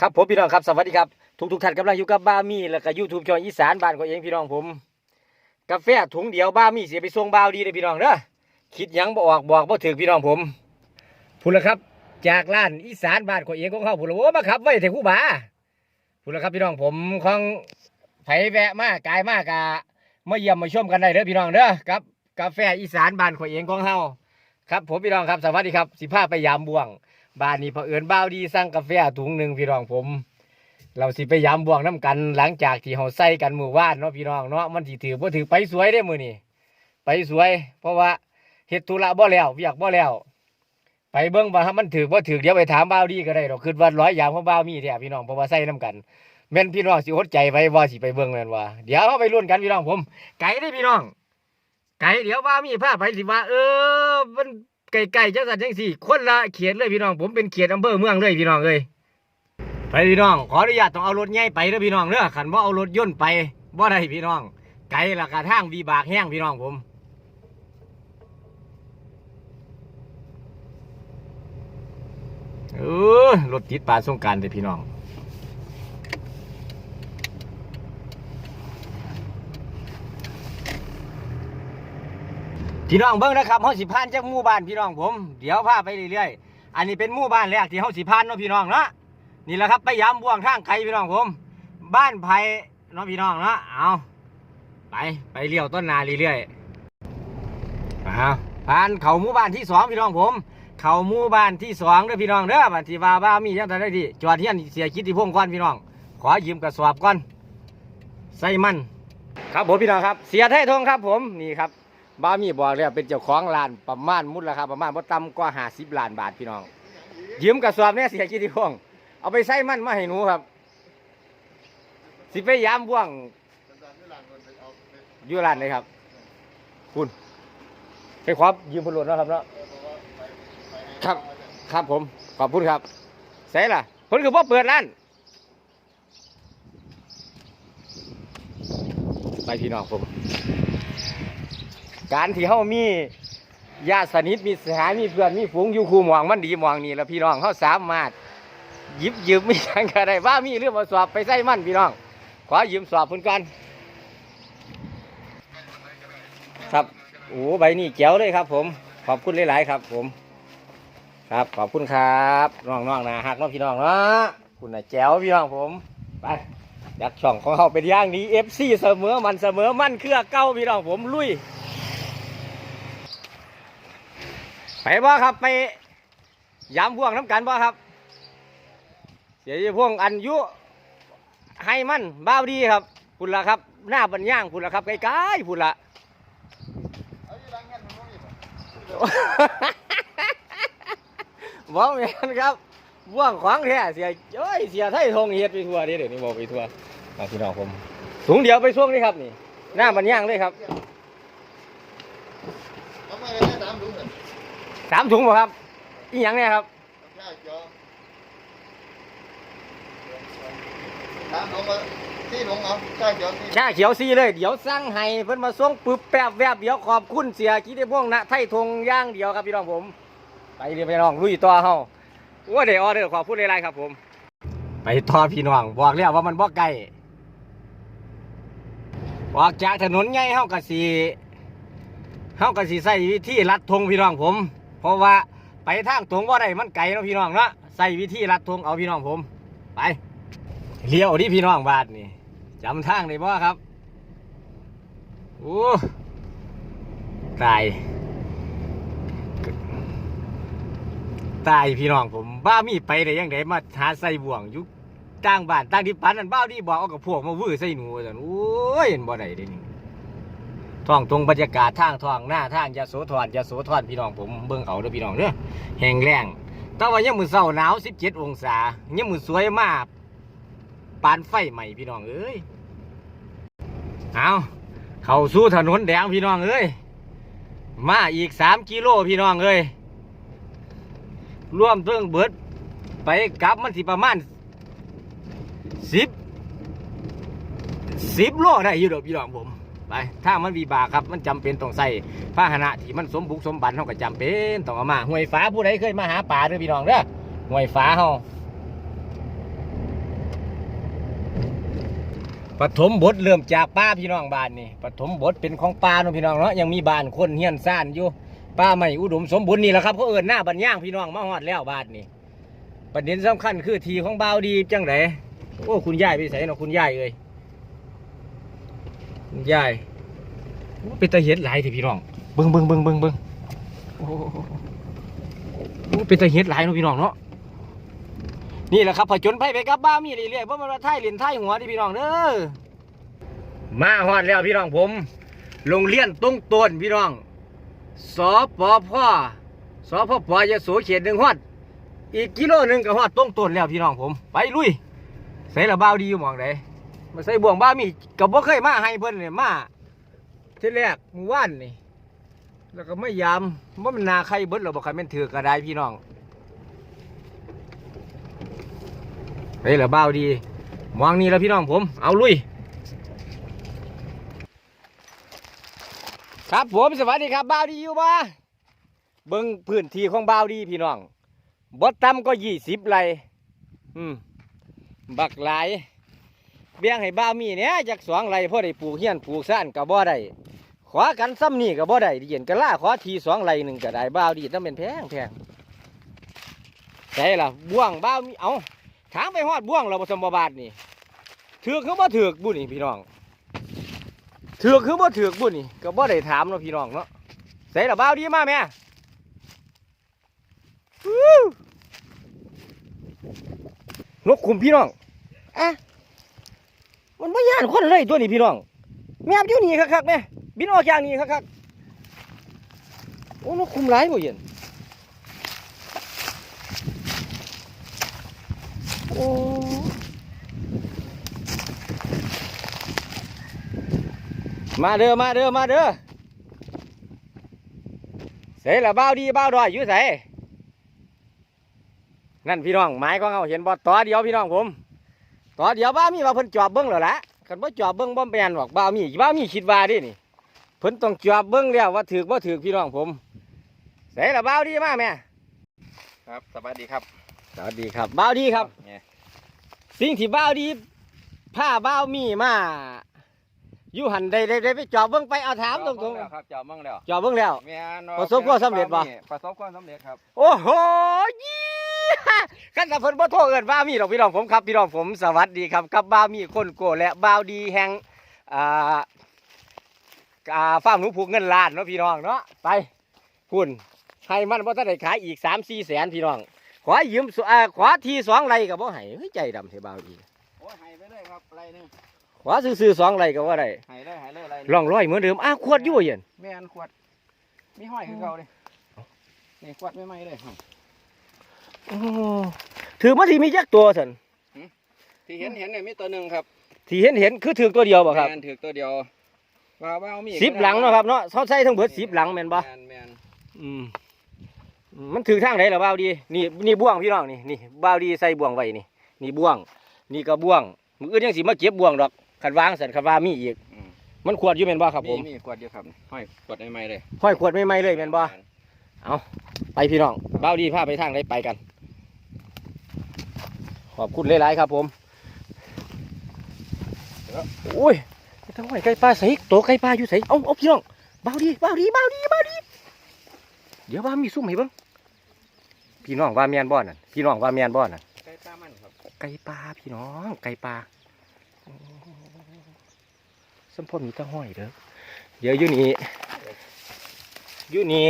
ครับผมพี่น้องครับสวัสดีครับทุกทุกท่านกำลังอยู่กับบ้ามี่แล้วก็ยูทูบช่องอีสานบ้านของเองพี่น้องผม กาแฟถุงเดียวบ้ามี่เสียไปส่งบ่าวดีเลยพี่น้องเด้อคิดยังบ่ออกบอกบ่ถึงพี่น้องผมพูดแล้วครับ จากร้านอีสานบ้านของเองของเขาพูดแล้วโอ้มาขับไว้ถึงคู่บาพูดแล้วครับพี่น้องผมของไผแวะมากกายมากะมาเยี่ยมมาชมกันได้เด้อพี่น้องเด้อกับ กาแฟอีสานบ้านของเองของเฮาครับผมพี่น้องครับสวัสดีครับสิพาไปยามบ่วง บ้านนี้พอเอิญบ้าวดีสั่งกาแฟถุงหนึ่งพี่น้องผม เราสิไปยามบ่วงน้ำกันหลังจากที่เราใส่กันมือวานเนาะพี่น้องเนาะมันสิถือบ่ถือไปสวยได้มือนี่ไปสวย เพราะว่าเฮ็ดธุระบ่แล้วเวียกบ่แล้ว ไปเบิ่งว่ามันถือบ่าถือเดี๋ยวไปถามบ้าวดีก็ได้ดอกคือว่าร้อยอย่างของบ้าวมีแท้พี่น้องเพราะว่าใส่น้ำกันแม่นพี่น้องสิอดใจไว้ว่าสิไปเบิ่งแม่นว่าเดี๋ยวเราไปลุ้นกันพี่น้องผม ไก่ได้พี่น้อง ไก่เดี๋ยวบ้าวมีพาไปสิว่าเออมัน ไก่ๆจังสันจังสี่ คนละเขียนเลยพี่น้อง ผมเป็นเขียนอำเภอเมืองเลยพี่น้องเลยไปพี่น้อง ขออนุญาตต้องเอารถใหญ่ไปเด้อพี่น้องเด้อขันว่าเอารถยนต์ไปบ่ได้พี่น้อง ไกลละกะทางวีบากแห้งพี่น้องผมเออรถติดปลาสงการเลยพี่น้อง พี่น้องเบิ้งนะครับเฮาสิพานจากหมู่บ้านพี่น้องผม เดี๋ยวพาไปเรื่อยๆ อันนี้เป็นหมู่บ้านแรกที่เฮาสิพานเนาะพี่น้องเนาะ นี่แหละครับไปยามบ่วงทางไกลพี่น้องผม บ้านไผ่เนาะพี่น้องเนาะ เอาไปไปเลี้ยวต้นนาเรื่อยๆเอาผ่านเขาหมู่บ้านที่สองพี่น้องผม เขาหมู่บ้านที่สองเด้อพี่น้องเด้อบัดที่ว่าบ้ามีจังไดได้ที่จอดเฮียนเสียคิดที่พงก่อนพี่น้อง ขอยืมกระสอบก่อนใส่มัน ครับผมพี่น้องครับ เสียไทยทงครับผมนี่ครับ บ้ามีบอกเลยเป็นเจ้าของร้านประมาณมุดราคาประมาณบ่ต่ำกว่าห้าสิบล้านบาทพี่น้องยืมกระสอบเนี่ยเสียกิติพงษ์เอาไปใส่มันมาให้หนูครับ สิไปยามบ่วงอยู่ร้านเลยครับ คุณไปขอยืมพลรถเนะครับเนาะครับ ครับผมขอบคุณครับใส่ล่ะเพิ่นคือพ่อเปิดร้านไปพี่น้องผม การที่เฮามีญาติสนิทมีสหายมีเพื่อนมีฝูงอยู่คู่หมองมันดีหมองนี่แล้วพี่น้องเฮาสามารถหยิบยืมมีทางก็ได้ว่ามีเรื่องมาสอบไปใส่มันพี่น้อง ขอยืมสอบเพิ่นกันครับโอ้ใบนี้แจ๋วเลยครับ ผม ขอบคุณหลาย ๆ ครับ ผม ครับขอบคุณครับน้องๆนะฮักน้องพี่น้องเนาะคุณน่ะแจ๋วพี่น้องผมไปยักช่องของเขาเป็นย่างนี้เอฟซีเสมอมันเสมอมันเครือเก้าพี่น้องผมลุย ไปบ่ครับไปยามพ่วงน้ำกันบ่ครับ เสียพ่วงอันยุให้มันบ้าวดีครับพุ่นละครับ หน้าบันย่างพุ่นละครับไกลๆพุ่นละบอกแม่นครับบ่วงขวางแท้เสียโอ้ยเสียไทยทงเฮ็ดไปทั่วเด้เดี๋ยวนี้บอกไปทั่วเอาพี่น้องผมสูงเดียวไปช่วงนี้ครับนี่ หน้าบันย่างเลยครับ ทำไมได้สามถุงเนี่ย สามถุงบ่ครับ อีหยังเนี่ยครับใช่เจ้าสามถุงมาที่ถุงเอาใช่เจ้าที่ชาเขียวซีเลย เดี๋ยวสั่งให้เพิ่นมาส่งปึ๊บแป๊บแวบเดี๋ยวขอบคุณเสียคิดได้พวกนะไทยทงย่างเดียวครับพี่น้องผม ไปเรียนไปน้องลุยต่อเฮาว่าเดี๋ยวออเดอร์ขอบคุณหลายๆครับผม ไปต่อพี่น้องบอกแล้วว่ามันบ่ไกลออกจากถนนใหญ่เฮากะสิเฮากะสิใส่วิธีลัดธงพี่น้องผม เพราะว่าไปทางตรงบ่าได้มันไกลเนาะพี่น้องเนาะใส่วิธีลัดธงเอาพี่น้องผม ไปเลี้ยวที่พี่น้องบาทนี่จำทางได้บ่ครับโอ้ตายตายพี่น้องผมบ้ามีไปได้ยังไงมาหาใส่บ่วงยู่ต่างบ้านต่างที่ปันนั่นบ้าดีบอกเอากับพวกมาวื้อใส่หนูสันโอ้ยเห็นบ่ได้เด้นี่ ท้องตรงบรรยากาศทางท้องหน้าทางยาโสธรยาโสธรพี่น้องผมเบิ่งเอาเด้อพี่น้องเด้อแห้งแล้งแต่ว่ายังมือเศร้าหนาว17 องศายังมือสวยมากปานไฟใหม่พี่น้องเอ้ยเอาเข้าสู่ถนนแดงพี่น้องเอ้ยมาอีก 3 กิโลพี่น้องเอ้ยร่วมเรื่องเบิดไปกลับมันสิประมาณสิบสิบโลได้อยู่ดอกพี่น้องผม ไปถ้ามันวีบากครับมันจำเป็นต้องใส่พาหนะที่มันสมบุกสมบันเขาก็จำเป็นต้องเอามาห่วยฟ้าผู้ใดเคยมาหาป่าเด้อพี่น้องเด้อห่วยฟ้าเขาปฐมบทเริ่มจากป้าพี่น้องบ้านนี่ปฐมบทเป็นของป้าเนาะพี่น้องเนาะยังมีบ้านคนเฮียนซ่านอยู่ป้าไม่อุดมสมบูรณ์นี่แหละครับเขาเอินหน้าบันย่างพี่น้องมาฮอดแล้วบ้านนี่ประเด็นสำคัญคือทีของเบาดีจังไดโอ้คุณยายไปใส่เนาะคุณยายเอ้ย ยายโอ้เป็นตาเห็ดหลายทีพี่น้องเบิ่งเบิ่งเบิ่งเบิ่งเบิ่งโอ้โหโอ้เป็นตาเห็ดหลายเนาะพี่น้องเนาะนี่แหละครับผจญภัยไปกับบ้ามีเรื่อยๆเพราะมันว่าไทยเล่นไทยหัวที่พี่น้องเด้อมาฮอดแล้วพี่น้องผมโรงเรียนตรงต้นพี่น้องสปพสพปยโสเขตหนึ่งฮอดอีกกิโลหนึ่งก็ฮอดตรงต้นแล้วพี่น้องผม ไปลุยใส่ละบ้าวดีอยู่หมองไหน มาใส่บ่วงบ้ามีกับบ่เคยมาให้เพิ่นเนี่ยมาที่แรกมื่อวานนี่แล้วก็ไม่ยามว่ามันนาใครเบิดหราบอกใครม่นถือกระไดพี่น้องเฮ้ยเหลือเบ้าดีมองนี่แล้วพี่น้องผม เอาลุย ครับผมสวัสดีครับบ้าวดีอยู่บ่เบิ้งพื้นที่ของบ้าวดีพี่น้องบดต่ำก็ยี่สิบไรอืมบักหลาย เบี้ยงให้บ้ามีเนี่ยจากสองไรพ่อได้ปลูกเฮียนปลูกซ่านกับบ่ได้ขอกันซ้ำนี่กับบ่ได้ดิเย็นกะล่าขอทีสองไรหนึ่งก็ได้บ้าดีต้องเป็นแพงแพงใช่ล่ะบ่วงบ้ามีเอาถามไปฮอดบ่วงเราผสมบาทนี่ถือกคือบ่ถือบุนี่พี่น้องถือคือบ่ถือบุนี่ก็บ่ได้ถามเนาะพี่น้องเนาะใส่ละบ้าดีมากแม่นกคุมพี่น้องอะ มันไม่ย่านคนเลยตัวนี้พี่น้องแม่มอยู่นี่คักๆแม่บินออกจากนี่คักๆโอ้นกคุมหลายบ่เย็นโอ้มาเด้อมาเด้อมาเด้อเสร็จละบ้าวดีบ้าวดอยอยู่ใส่นั่นพี่น้องไม้ของเขาเห็นบ่ต่อเดียวพี่น้องผม ต่อเดียวบ้าวมีว่าเพิ่นจอบเบิ้งแล้วละคันบ่จอบเบิ้งบ่แม่นหรอกบ้าวมีบ้าวมีคิดว่าดินี่เพิ่นต้องจอบเบิ้งแล้วว่าถือบ่ถือพี่น้องผมเสร็จละบ้าวดีมาแม่ครับสวัสดีครับสวัสดีครับบ้าวดีครับเนี่ยสิ่งที่บ้าวดีผ้าบ้าวมีมาอยู่หันได้ได้ได้ไปจอบเบิ้งไปเอาถามตรงแล้วครับจอบมั่งแล้วๆจอบเบิ้งแล้วแม่นประสบความสำเร็จบ่ประสบความสำเร็จครับ โอ้โหยี่ กันแต่เพิ่นบ่โทษเอิ้นบ้าวมีดอกพี่น้องผมครับพี่น้องผมสวัสดีครับกับบ้าวมีคนโกและบ้าวดีแห่งอ่าอ่าฟาร์มหนูผูกเงินล้านเนาะพี่น้องเนาะไปคุณให้มันบ่ทันได้ขายอีก3-4แสนพี่น้อง ขอยืมสอ่าขอทีสองไรก็บ่ให้เฮ้ยใจดำเทบ้าวดีโอ้ยหายไปเลยครับไรหนึงขอซื้อๆสองไรก็ว่าได้หายเลยหายเลยไรหนึ่ร่องร้อยเหมือนเดิมอ้าวขวดอยู่เย็นแม่นขวดมีห้อยคือเก่าเลยนี่ขวดไม่ไหม้เลย ถือมาทีมีจักตัวสันที่เห็นเห็นเนี่ยมีตัวหนึ่งครับที่เห็นเห็นคือถือตัวเดียวบ่ครับแม่นถือตัวเดียวว่าว่าเอามีสิบหลังเนาะครับเนาะเขาใช้ทั้งเบิดสิบหลังแม่นบ่แม่นแม่นอืมมันถือทางไหนล่ะบ่าวดี นี่นี่บ่วงพี่น้องนี่นี่บ่าวดีใส่บ่วงไว้นี่ นี่บ่วง นี่ก็บ่วงมืออื่นยังสิมาเก็บบ่วงดอกคันวางสันคันว่ามีอีกอืมมันขวดอยู่แม่นบ่ครับผมมีขวดเดียวครับห้อยขวดไม่ไหม้เลยห้อยขวดไม่ไหมเลยแม่นบ่ไปพี่น้องบ่าวดีพาไปทางไหนไปกัน ขอบคุณหลายๆครับผมโอ้ยไปทางห้อยไก่ปลาใส่ตัวไก่ปลาอยู่ใส่เอาเอาพี่น้องบ่าวดีบ่าวดีบ่าวดีบ่าวดีเดี๋ยวว่ามีซุ่มให้เบิ่งพี่น้องว่าแมนบ่อนั่นพี่น้องว่าแมนบ่อนั่นไก่ปลามันครับไก่ปลาพี่น้องไก่ปลาโอ้สมพรมีแตะห้อยเด้อเดี๋ยวอยู่นี่อยู่นี่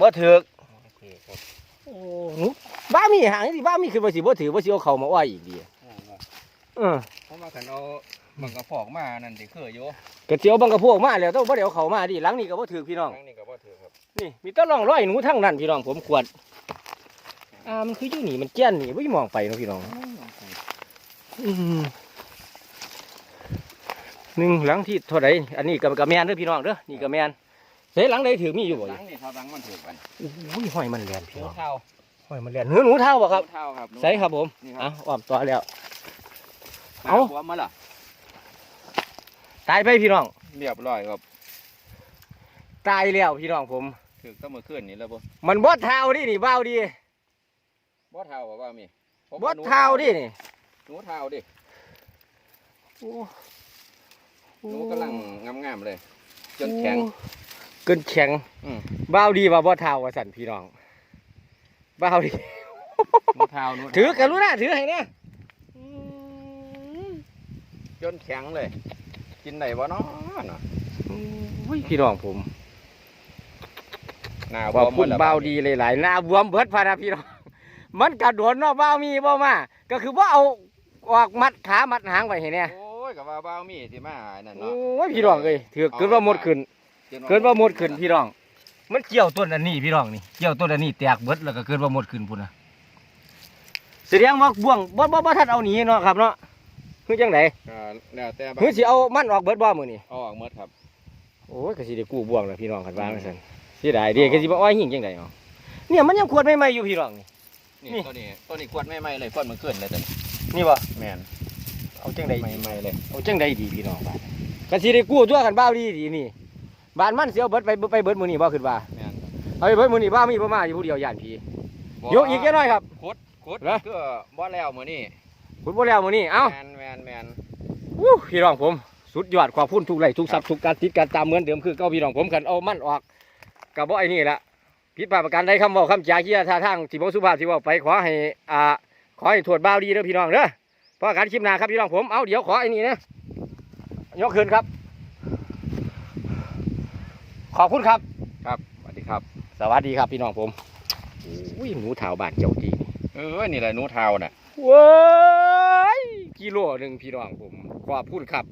บ่ถึกโอเคครับ โอ้หนูบ้ามีหางสิบ้ามีคือบ่สิบ่ถือบ่สิเอาเข้ามาอ้อยอีกดีอ่าว่าเออเพราะว่าขันเอามันกระพอกมานั่นดิคืออยู่ก็สิเอาบังกระพวกมาแล้วต้องบ่ได้เอาเข้ามาดิหลังนี่ก็บ่ถือพี่น้องครั้งนี้ก็บ่ถือครับนี่มีแตะร่องรอยหนูทั้งนั้นพี่น้องผมขวดอ่ามันคืออยู่นี่มันแก่นนี่บ่มองไปเนาะพี่น้องอืมหนึ่งหลังที่เท่าไรอันนี้กับกับแมนเด้อพี่น้องเด้อนี่กับแมน เสหลังใดถือมีอยู่บ่หลัเนี่ยงนี่ครับหลังมันถือกันอุ้ยห้อยมันแลนหพี่นูน้องเท่าห้อยมันแลนเนื้อหนูเท่าบ่ครับหนูเท่าครับหนูใส่ครับผมนี่คเอ้ารับอ้อมต่อแล้วหเอาหัวมาล่ะตายไปพี่น้องเรียบร้อยครับตายแล้วพี่น้องผมถือก็มือขึ้นนี่แล้วบ่มันบ่เท่าดินี่บ้าวดิบ่เท่าบ่ว่ามีผมบ่ว่หนูเท่าดินี่หนูเท่าดิโอ้หนูกำลังงามๆเลย จนแข็ง เกินแข็งอืม บ้าวดีว่าบ่เท่าว่าสั่นพี่น้องบ้าวดีหนูเท้าหนูเท้าถือกรุณาถือให้เนี่ยจนแข็งเลย กินได้บ่เนาะเนาะอุ้ยพี่น้องผมหน้าขอบวมหมคุณแล้วบ้าวดีหลายๆหน้าบวมเบิดพานะพี่น้อง มันกระโดดเนาะบ้าวมีบ่มา ก็คือว่าเอาออกมัดขามัดหางไว้ให้เนี่ยโอ้ยกับว่าบ้าวมีสิมาอันนั่นโอเนาะ้ยพี่น้องเอ้ยถือเกินว่าหมดขึ้น เกินว่าหมดขึ้นพี่น้อง มันเกี่ยวต้นอันนี้พี่น้องนี่เกี่ยวต้นอันนี้แตกเบิดแล้วก็เกินว่าหมดขึ้นพุ่นนะแสดงว่าบ่วงบ่บ่บ่ทันเอาหนีเนาะครับเนาะคือจังไดก็แล้วแต่บ้าคือสิเอามันออกเบิดบ่มื้อนี้เอาออกหมดครับโอ้ยก็สิได้กู้บ่วงแล้วพี่น้องคันว่าจังซั่นเสียดายเด้ก็สิบ่อ้อยหิงจังได๋เอาเนี่ยมันยังขวดใหม่ๆอยู่พี่น้องนี่นี่นี่ตัวนี้ตัวนี้ขวดไม่ไหม้เลยขวดมันขึ้นเลยตัวนี้นี่บ่แม่นเอาจังได๋ไม่ไหม้เลยเอาจังได๋ดีพี่น้องบาดก็สิได้กู้ตัวกันบ้าวดีดีนี่ บ้านมันสิเอาเบิดไปไปเบิดมื้อนี้บ่คิดว่าแม่นเอาไปเบิดมื้อนี้บ้ามีบ่มาอยู่ผู้เดียวย่านผีโยกอีกแค่น้อยครับ ขุดขุดเหรอ ก็บ่แล้วมื้อนี้คุณบ่แล้วมื้อนี้เอ้าแม่นแม่นแม่น วู้พี่น้องผมสุดยอดขอบคุณทุกไร่ทุกทรัพย์ทุกการติดการตามเหมือนเดิมคือเก่าพี่น้องผมกันเอามันออกกับบ่ไอ้นี่ละผิดพลาดประการใดคำเว้าคำจาเคียท่าทางสิบ่สุภาพสิเว้าไปขอให้อ่าขอให้ตรวจบ่าวดีเด้อพี่น้องเด้อเพราะการคลิปหน้าครับพี่น้องผมเอาเดี๋ยวขอไอ้นี่นะยกขึ้นครับ ขอบคุณครับ ครับสวัสดีครับ สวัสดีครับพี่น้องผมอุ้ยหนูเถาบานเจ้าดีนี่เออนี่แหละหนูเท้าน่ะเว้ยกิโลหนึ่งพี่น้องผมขอบคุณครับ